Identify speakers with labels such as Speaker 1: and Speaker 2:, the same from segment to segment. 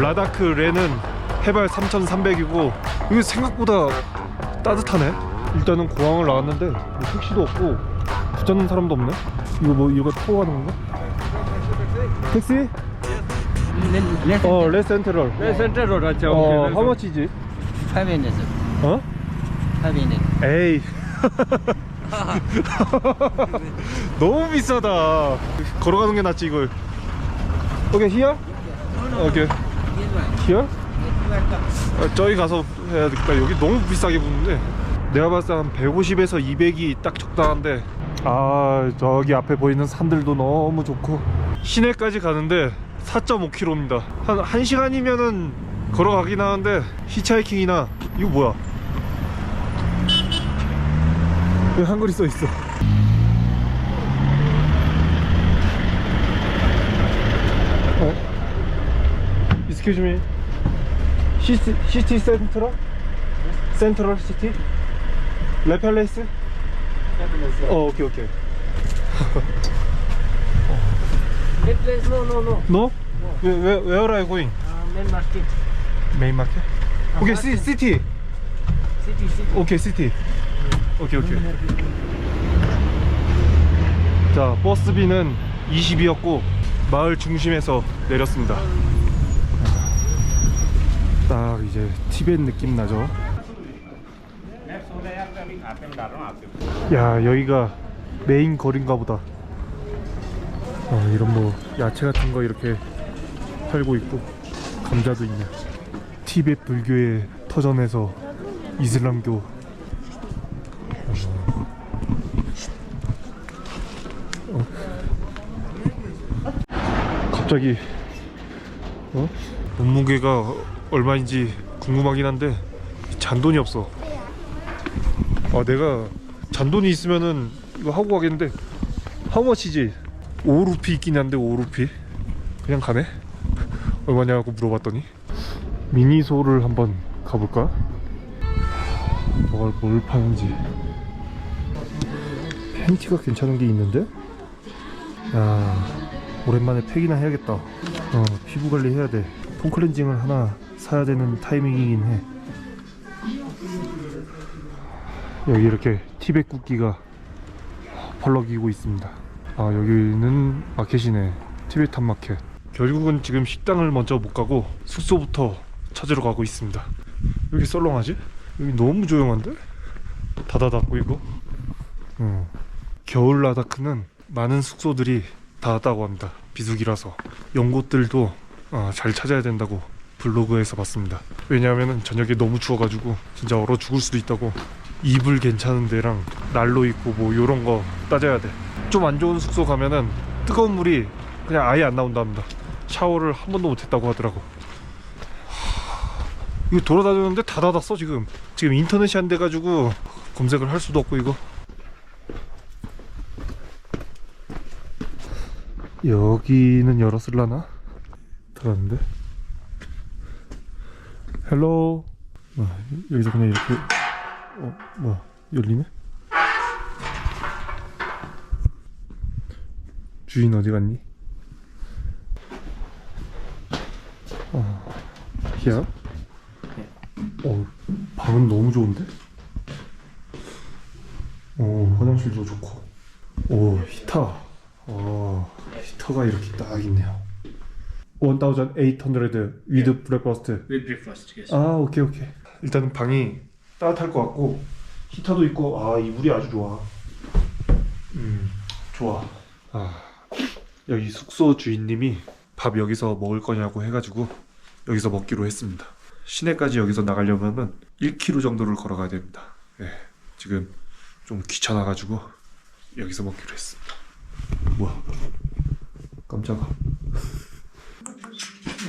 Speaker 1: 라다크 레는 해발 3,300이고 이게 생각보다 따뜻하네. 일단은 공항을 나왔는데 뭐 택시도 없고 붙잡는 사람도 없네. 이거 뭐 이거 타고 가는 건가? 택시? 어, 레센트럴. 레센트럴
Speaker 2: 하죠.
Speaker 1: 어, how much is it?
Speaker 3: 500.
Speaker 1: 어? 에이. 너무 비싸다. 걸어가는 게 낫지 이걸. 오케이, okay, 오케이. Okay. Here? 아, 저기 가서 해야 되겠다. 여기 너무 비싸게 붙는데. 내가 봤을 때 한 150에서 200이 딱 적당한데. 아, 저기 앞에 보이는 산들도 너무 좋고. 시내까지 가는데 4.5km입니다. 한 1시간이면은 걸어가긴 하는데 히치하이킹이나 이거 뭐야? 왜 한글이 써 있어? 어? Excuse me. 시티 시티 센트럴? 센트럴 시티? 레펠레이스? 어, 오케이 오케이.
Speaker 2: That place, no, no, no.
Speaker 1: No? Where, where, where are you going?
Speaker 2: Uh, main market.
Speaker 1: 마켓? 오케이 시, 시티.
Speaker 2: City, city.
Speaker 1: 오케이 시티. 오케이 오케이. 자 버스비는 20이었고 마을 중심에서 내렸습니다. 딱 이제 티벳 느낌 나죠. 야 여기가 메인 거리인가 보다. 아, 이런 뭐 야채 같은 거 이렇게 팔고 있고 감자도 있네. 티벳 불교의 터전에서 이슬람교 어. 갑자기 어? 몸무게가 얼마인지 궁금하긴 한데 잔돈이 없어. 아 내가 잔돈이 있으면은 이거 하고 가겠는데 하우머치지 5루피 있긴 한데 5루피 그냥 가네. 얼마냐고 물어봤더니 미니소를 한번 가볼까? 뭘, 뭘 파는지 팬티가 괜찮은 게 있는데? 야 오랜만에 팩이나 해야겠다 어 피부 관리 해야 돼 폼클렌징을 하나 사야 되는 타이밍이긴 해 여기 이렇게 티백 국기가 펄럭이고 있습니다 아 여기는 마켓이네 티베탄 마켓 결국은 지금 식당을 먼저 못 가고 숙소부터 찾으러 가고 있습니다 왜 이렇게 썰렁하지? 여기 너무 조용한데? 닫아 닫고 이거? 어. 겨울 라다크는 많은 숙소들이 닫았다고 합니다 비수기라서 연곳들도 어, 잘 찾아야 된다고 블로그에서 봤습니다. 왜냐하면 저녁에 너무 추워가지고 진짜 얼어 죽을 수도 있다고 이불 괜찮은 데랑 난로 있고 뭐 요런 거 따져야 돼 좀 안 좋은 숙소 가면은 뜨거운 물이 그냥 아예 안 나온답니다. 샤워를 한 번도 못 했다고 하더라고. 이거 돌아다녔는데 다 닫았어 지금. 지금 인터넷이 안 돼가지고 검색을 할 수도 없고 이거. 여기는 열었을라나? 닫았는데 헬로 아, 여기서 그냥 이렇게 어 뭐야 열리네 주인 어디 갔니? 어 히야? 어, 방은 너무 좋은데? 어, 화장실도 좋고. 오, 히터. 어, 히터가 이렇게 딱 있네요. 1800 with breakfast.
Speaker 2: With breakfast, yes.
Speaker 1: 아, 오케이, 오케이. 일단은 방이 따뜻할 것 같고, 히터도 있고, 아, 이불이 아주 좋아. 음, 좋아. 아, 여기 숙소 주인님이 밥 여기서 먹을 거냐고 해 가지고, 여기서 먹기로 했습니다. 시내까지 여기서 나가려면은 1km 정도를 걸어가야 됩니다. 예, 지금 좀 귀찮아 가지고 여기서 먹기로 했습니다. 뭐야? 깜짝아.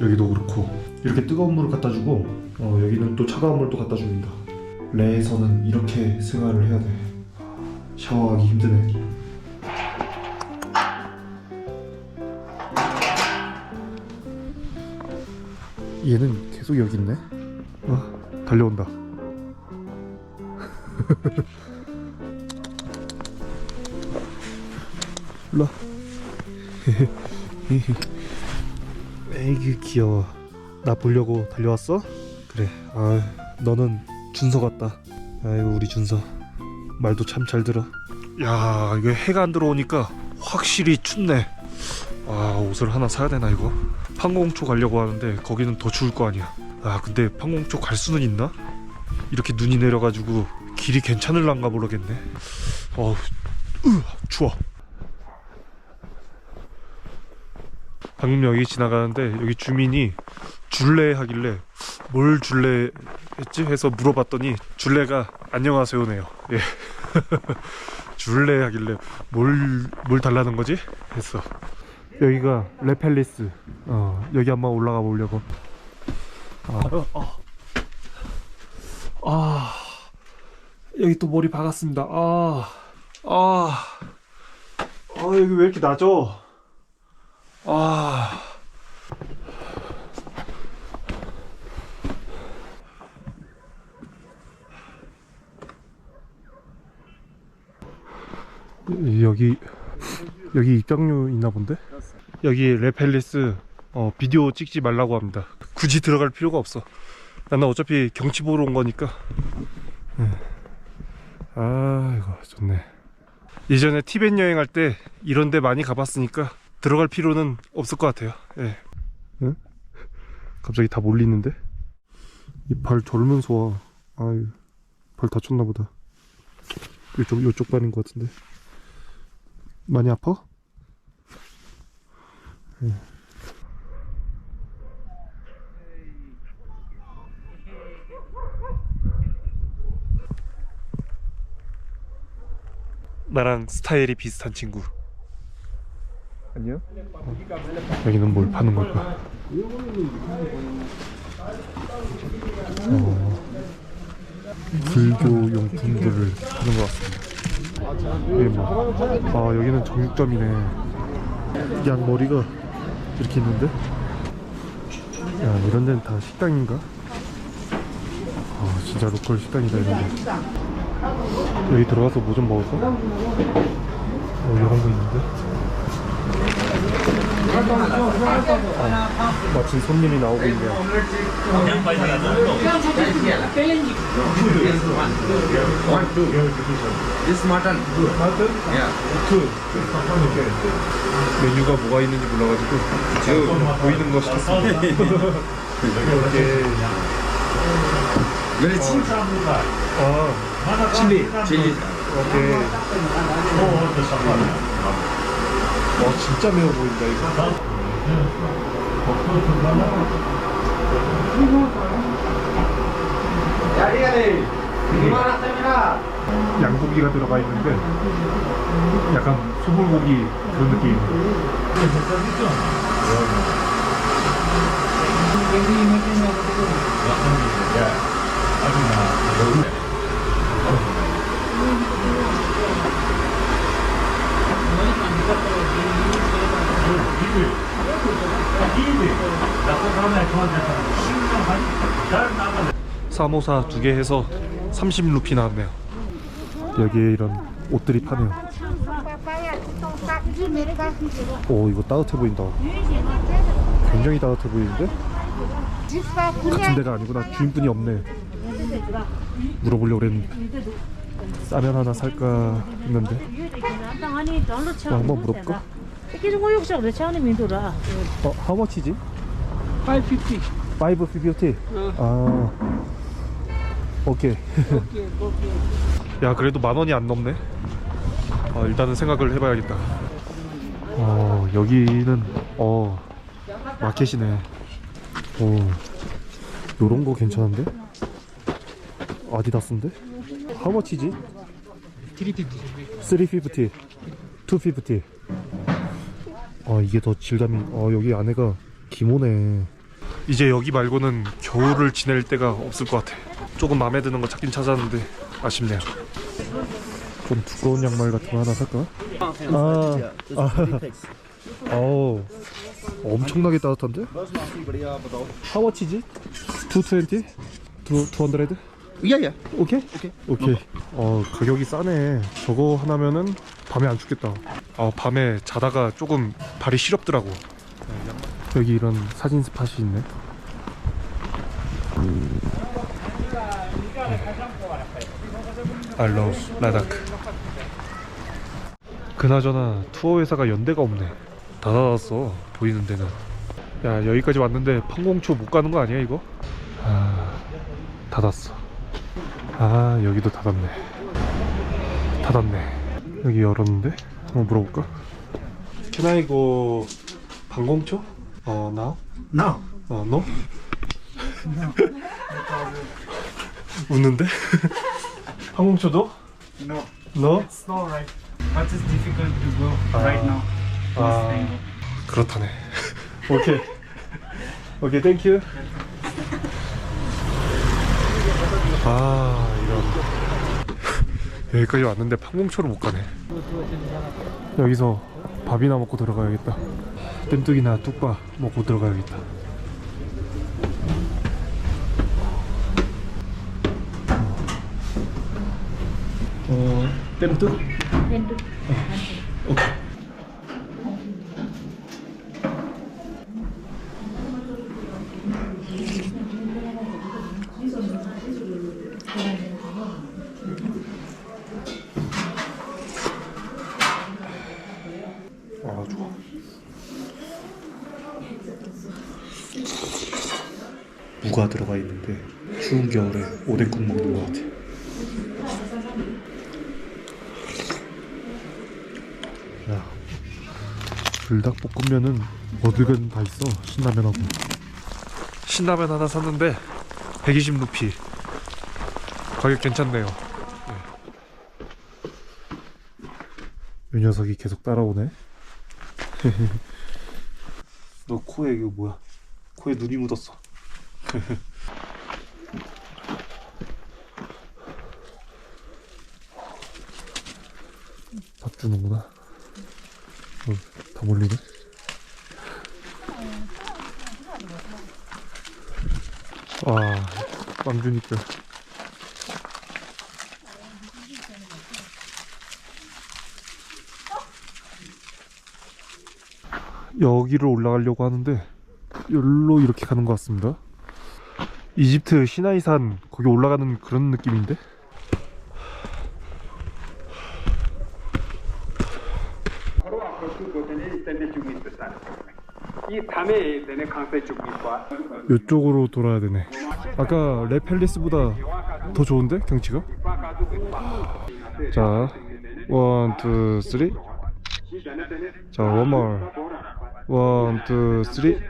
Speaker 1: 여기도 그렇고. 이렇게 뜨거운 물을 갖다 주고 어, 여기는 또 차가운 물도 갖다 줍니다. 레에서는 이렇게 생활을 해야 돼. 샤워하기 힘드네. 얘는 계속 여기 있네? 아, 달려온다. 일로 와. 에이그 귀여워. 나 보려고 달려왔어? 그래. 아 너는 준서 같다. 아이고 우리 준서. 말도 참 잘 들어. 야 이거 해가 안 들어오니까 확실히 춥네. 아 옷을 하나 사야 되나 이거? 판공초 가려고 하는데 거기는 더 추울 거 아니야. 아 근데 판공초 갈 수는 있나? 이렇게 눈이 내려가지고 길이 괜찮을란가 모르겠네. 어우 으, 추워 방금 여기 지나가는데 여기 주민이 줄래 하길래 뭘 줄래 했지 해서 물어봤더니 줄래가 안녕하세요네요. 예. 줄래 하길래 뭘 뭘 달라는 거지? 했어. 여기가 레펠리스. 어 여기 한번 올라가 보려고. 아, 아, 아 여기 또 머리 박았습니다. 아, 아, 아 여기 왜 이렇게 낮어? 아. 여기 여기 입장료 있나 본데? 여기 레펠리스 어, 비디오 찍지 말라고 합니다. 굳이 들어갈 필요가 없어. 나는 어차피 경치 보러 온 거니까. 예. 아 이거 좋네. 예전에 티벳 여행할 때 이런 데 많이 가봤으니까 들어갈 필요는 없을 것 같아요. 예. 응? 갑자기 다 몰리는데? 이발 졸면서 와. 아유, 발 다쳤나 보다. 요쪽, 요쪽 발인 것 같은데. 많이 아파? 예. 나랑 스타일이 비슷한 친구. 안녕? 여기는 뭘 파는 걸까? 어, 불교 용품들을 파는 것 같습니다. 뭐, 아 여기는 정육점이네. 양 머리가 이렇게 있는데? 야 이런 데는 다 식당인가? 아 진짜 로컬 식당이다 이런 데. 여기 들어가서 뭐 좀 먹을까? 어 이런 거 있는데? 마침 손님이 나오고 있네요.
Speaker 4: This mutton. Yeah.
Speaker 1: 메뉴가 뭐가 있는지 몰라가지고 그냥 보이는 거 시켰습니다. 이게
Speaker 4: cheap.
Speaker 1: 아
Speaker 4: Chili. Chili.
Speaker 1: 오케이. 와 진짜 매워 보인다 이거. 양고기가 들어가 있는데 약간 소불고기 그런 느낌입니다. 사모사 두 개 해서 30루피 나왔네요. 여기에 이런 옷들이 파네요. 오 이거 따뜻해 보인다. 굉장히 따뜻해 보이는데? 같은 데가 아니구나. 주인분이 없네. 물어보려고 그랬는데. 싸면 하나 살까 했는데. 뭐 한번 물어볼까? 어, how much이지?
Speaker 4: 550.
Speaker 1: 550. 아. 오케이.
Speaker 2: Okay, okay.
Speaker 1: 야 그래도 만 원이 안 넘네. 어, 일단은 생각을 해봐야겠다. 어 여기는 어 마켓이네. 어 요런 거 괜찮은데? 아디다스인데? How much is it? 350 250 아 이게 더 질감이 어 여기 안에가 기모네 이제 여기 말고는 겨울을 지낼 데가 없을 것 같아 조금 마음에 드는 거 찾긴 찾았는데 아쉽네요 좀 두꺼운 양말 같은 거 하나 살까? 아, 아. 어우 엄청나게 따뜻한데? How much is it? 220? 200?
Speaker 3: Yeah, yeah.
Speaker 1: 오케이? 오케이. 어, 가격이 싸네. 저거 하나면은 밤에 안 춥겠다. 어, 밤에 자다가 조금 발이 시렵더라고. 여기 이런 사진 스팟이 있네. 알로 라다크. 그나저나 투어 회사가 연대가 없네. 다 닫았어. 보이는 데는. 야 여기까지 왔는데 판공초 못 가는 거 아니야 이거? 아 닫았어. 아 여기도 닫았네 닫았네 여기 열었는데 한번 물어볼까? Can I go 방공초? 어 now?
Speaker 3: No.
Speaker 1: 어 no? 웃는데? 항공초도?
Speaker 5: No,
Speaker 1: No?
Speaker 5: it's not right. But it's difficult to go
Speaker 1: Ah.
Speaker 5: right now.
Speaker 1: 아 그렇다네 오케이 오케이 땡큐 아 여기까지 왔는데 판공초를 못 가네. 여기서 밥이나 먹고 들어가야겠다. 뜸뚝이나 뚝밥 먹고 들어가야겠다. 어 뜸뚝? 오케이 무가 들어가 있는데 추운 겨울에 오뎅국 먹는 것 같아 야 불닭볶음면은 어디든 다 있어 신라면하고. 신라면 하나 샀는데 120루피. 가격 괜찮네요. 이 녀석이 계속 따라오네. 너 코에 이거 뭐야? 코에 눈이 묻었어. 밥 주는구나. 어, 다 몰리네. 와, 빵 주니까. 여기를 올라가려고 하는데 여기로 이렇게 가는 것 같습니다. 이집트 시나이산 거기 올라가는 그런 느낌인데?
Speaker 5: 이 내내 강세.
Speaker 1: 이쪽으로 돌아야 되네. 아까 레펠리스보다 더 좋은데 경치가? 자, 원, 투, 쓰리. 자, 원몰. 원, 투, 쓰리.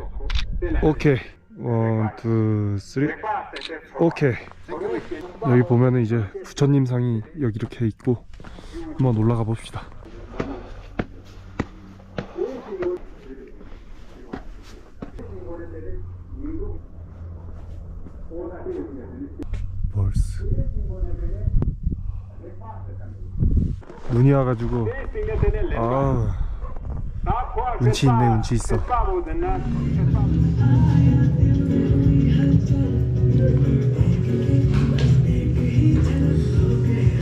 Speaker 1: 오케이. 원, 투, 쓰리. 오케이. 여기 보면은 이제 부처님 상이 여기 이렇게 있고 한번 올라가 봅시다. 벌스. 눈이 와가지고 아 운치 있네 운치 있어.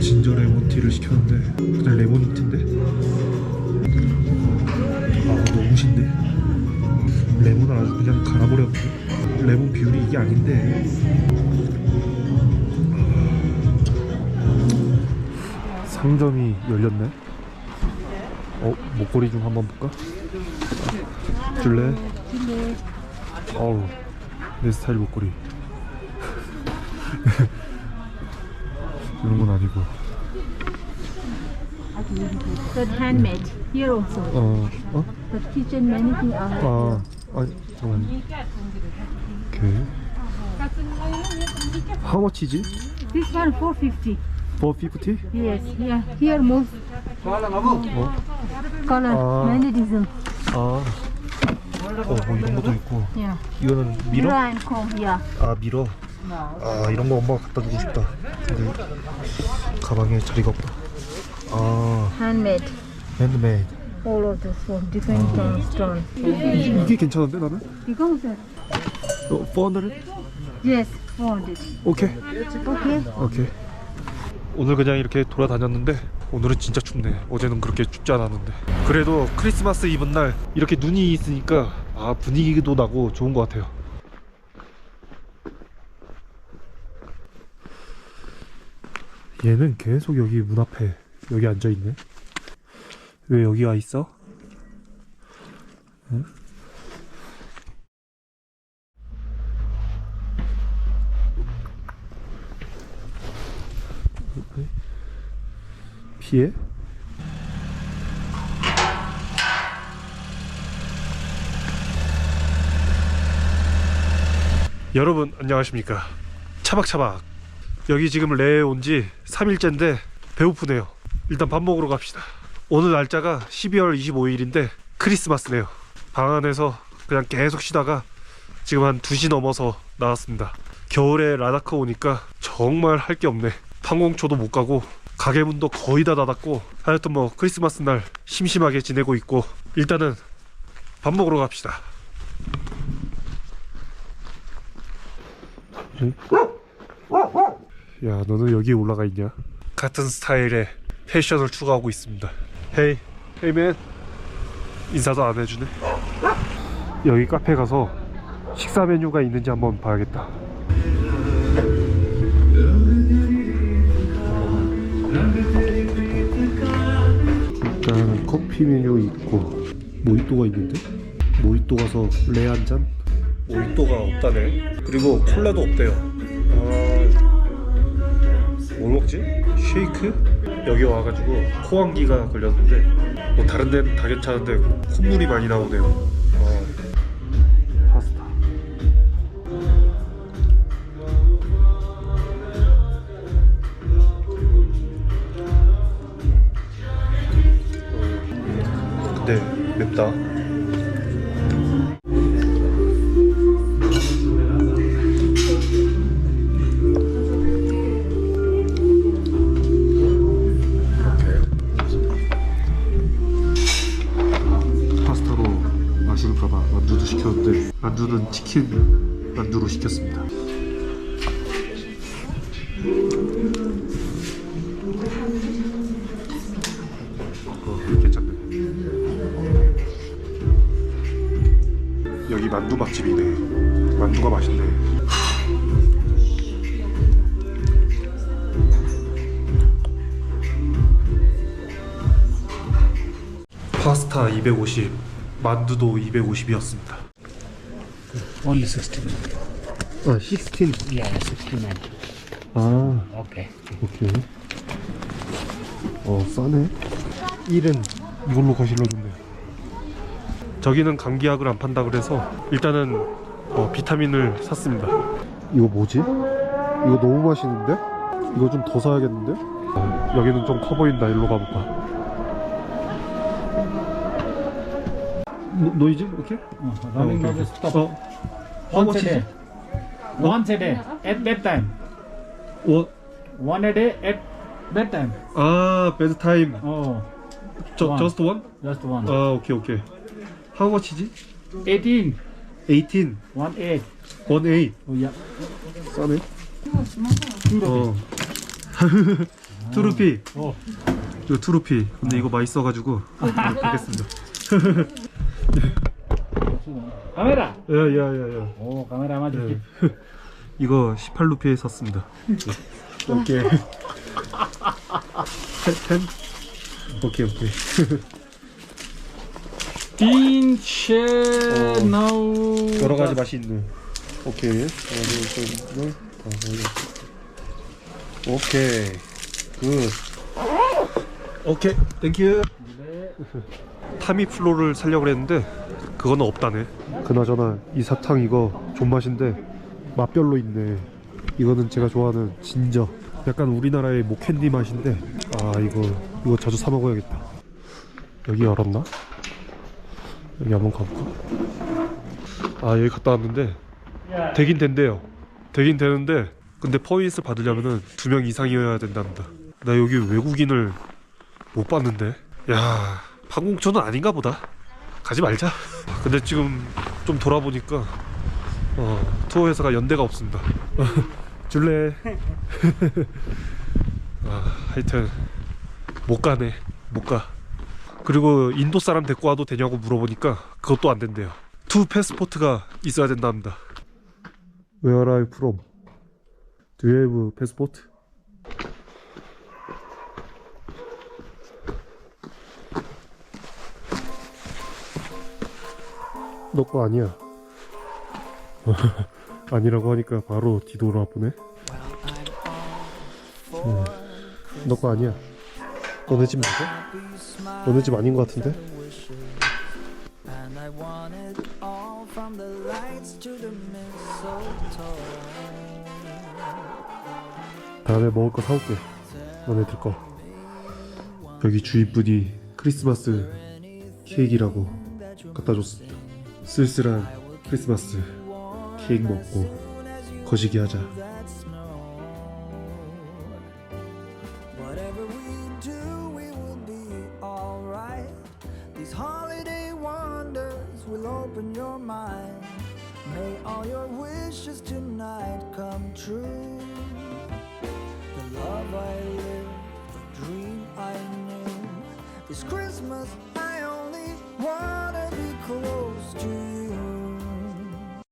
Speaker 1: 진저 레몬티를 시켰는데 그냥 레몬티인데? 아 너무 신데? 레몬을 아주 그냥 갈아버렸는데 레몬 비율이 이게 아닌데. 상점이 열렸네 어 목걸이 좀 한번 볼까 줄래 어우 내 스타일 목걸이 이런 건 아니고.
Speaker 6: The handmade here also.
Speaker 1: 어, 어?
Speaker 6: The kitchen many things are.
Speaker 1: 아, 아니, 잠깐만. 오케이. How much is it?
Speaker 6: This one 450.
Speaker 1: 450?
Speaker 6: Yes, yeah. Here most
Speaker 1: 어?
Speaker 6: color,
Speaker 1: Ah.
Speaker 6: many design.
Speaker 1: 아. 어, 뭐 이런 것도 있고.
Speaker 6: Yeah.
Speaker 1: 이거는
Speaker 6: Mirror
Speaker 1: 미러?
Speaker 6: and comb. Yeah.
Speaker 1: 아, 미러. 아, 이런 거 엄마가 갖다 주고 싶다. 근데 가방에 자리가 없다. 아,
Speaker 6: Handmade.
Speaker 1: 핸드메이드.
Speaker 6: All of this for different kind of stone.
Speaker 1: 이게 괜찮은데 나는?
Speaker 6: Because uh,
Speaker 1: 어, 400?
Speaker 6: yes, 400.
Speaker 1: 오케이.
Speaker 6: Okay.
Speaker 1: 오케이. 오늘 그냥 이렇게 돌아다녔는데 오늘은 진짜 춥네. 어제는 그렇게 춥지 않았는데. 그래도 크리스마스 이브 날 이렇게 눈이 있으니까 아 분위기도 나고 좋은 것 같아요. 얘는 계속 여기 문 앞에 여기 앉아 있네. 왜 여기 와 있어? 응? 피해? 여러분 안녕하십니까? 차박차박. 여기 지금 레에 온 지 3일째인데 배고프네요. 일단 밥 먹으러 갑시다. 오늘 날짜가 12월 25일인데 크리스마스네요. 방 안에서 그냥 계속 쉬다가 지금 한 2시 넘어서 나왔습니다. 겨울에 라다카 오니까 정말 할 게 없네. 판공초도 못 가고 가게 문도 거의 다 닫았고 하여튼 뭐 크리스마스 날 심심하게 지내고 있고 일단은 밥 먹으러 갑시다. 야 너는 여기 올라가 있냐? 같은 스타일의 패션을 추구하고 있습니다. 헤이 헤이맨. 인사도 안 해주네. 여기 카페 가서 식사 메뉴가 있는지 한번 봐야겠다 일단 커피 메뉴 있고 모히또가 있는데 모히또 가서 레 한 잔? 모히또가 없다네 그리고 콜라도 없대요 아... 뭘 먹지? 쉐이크? 여기 와가지고 코감기가 걸렸는데 뭐 다른 데는 다 괜찮은데 콧물이 많이 나오네요 맵다. 파스타로 맛있을까봐 만두도 시켰는데 만두는 치킨 만두로 시켰습니다 만두 맛집이네 만두가 맛있네 파스타 250 만두도 250이었습니다
Speaker 3: Only 16.
Speaker 1: 아 16.
Speaker 3: Yeah, 69.
Speaker 1: 아
Speaker 3: Okay.
Speaker 1: 오케이 어 싸네 1은 이걸로 거실러 준대 저기는 감기약을 안 판다 그래서 일단은 어, 비타민을 샀습니다 이거 뭐지? 이거 너무 맛있는데? 이거 좀 더 사야겠는데? 어, 여기는 좀 커 보인다 일로 가볼까 노, 노이즈? 오케이?
Speaker 5: running
Speaker 1: okay,
Speaker 5: noise
Speaker 1: okay.
Speaker 5: stop.
Speaker 1: 어, how
Speaker 5: Once
Speaker 1: much
Speaker 5: a
Speaker 1: is
Speaker 5: day. Once a day at bedtime.
Speaker 1: What?
Speaker 5: One a day at bedtime.
Speaker 1: 아 베드 타임
Speaker 5: Oh,
Speaker 1: 저,
Speaker 5: One.
Speaker 1: just one?
Speaker 5: just one.
Speaker 1: 아 오케이 오케이 How much is it?
Speaker 5: 18.
Speaker 1: 18
Speaker 5: One eight.
Speaker 1: 18
Speaker 5: Oh yeah.
Speaker 1: 싸네. 어. 투루피.
Speaker 5: 어.
Speaker 1: 저 투루피. 근데 이거 맛있어가지고 하겠습니다.
Speaker 5: 카메라.
Speaker 1: 야야야야.
Speaker 5: 오, 카메라 맞지.
Speaker 1: 네. 이거 18루피에 샀습니다. 오케이. 10? 오케이 오케이.
Speaker 5: Teen share
Speaker 1: 어. 여러 가지 맛이 있는. 오케이. 하나, 둘, 셋, 넷, 다섯, 여섯. 오케이. 굿. 오케이, 땡큐. 타미플로를 살려고 그랬는데 그거는 없다네. 그나저나 이 사탕 이거 존맛인데 맛별로 있네. 이거는 제가 좋아하는 진저. 약간 우리나라의 모캔디 맛인데 아 이거 이거 자주 사 먹어야겠다. 여기 열었나? 여기 한번 가볼까? 아 여기 갔다 왔는데 되긴 된대요. 되긴 되는데 근데 퍼밋을 받으려면은 두 명 이상이어야 된답니다. 나 여기 외국인을 못 봤는데. 야 판공초는 아닌가 보다. 가지 말자. 근데 지금 좀 돌아보니까 어, 투어 회사가 연대가 없습니다. 줄래? 아, 하여튼 못 가네. 못 가. 그리고 인도 사람 데리고 와도 되냐고 물어보니까 그것도 안 된대요. 투 패스포트가 있어야 된답니다. Where are you from? Do you have passport? 너 거 아니야. 아니라고 하니까 바로 뒤돌아 보네. 음, 너거 아니야. 너네 집 맞아? 너네 집 아닌 것 같은데? 다음에 먹을 거 사올게. 너네들 거. 여기 주인분이 크리스마스 케이크라고 갖다 줬습니다. 쓸쓸한 크리스마스 케이크 먹고 거시기 하자.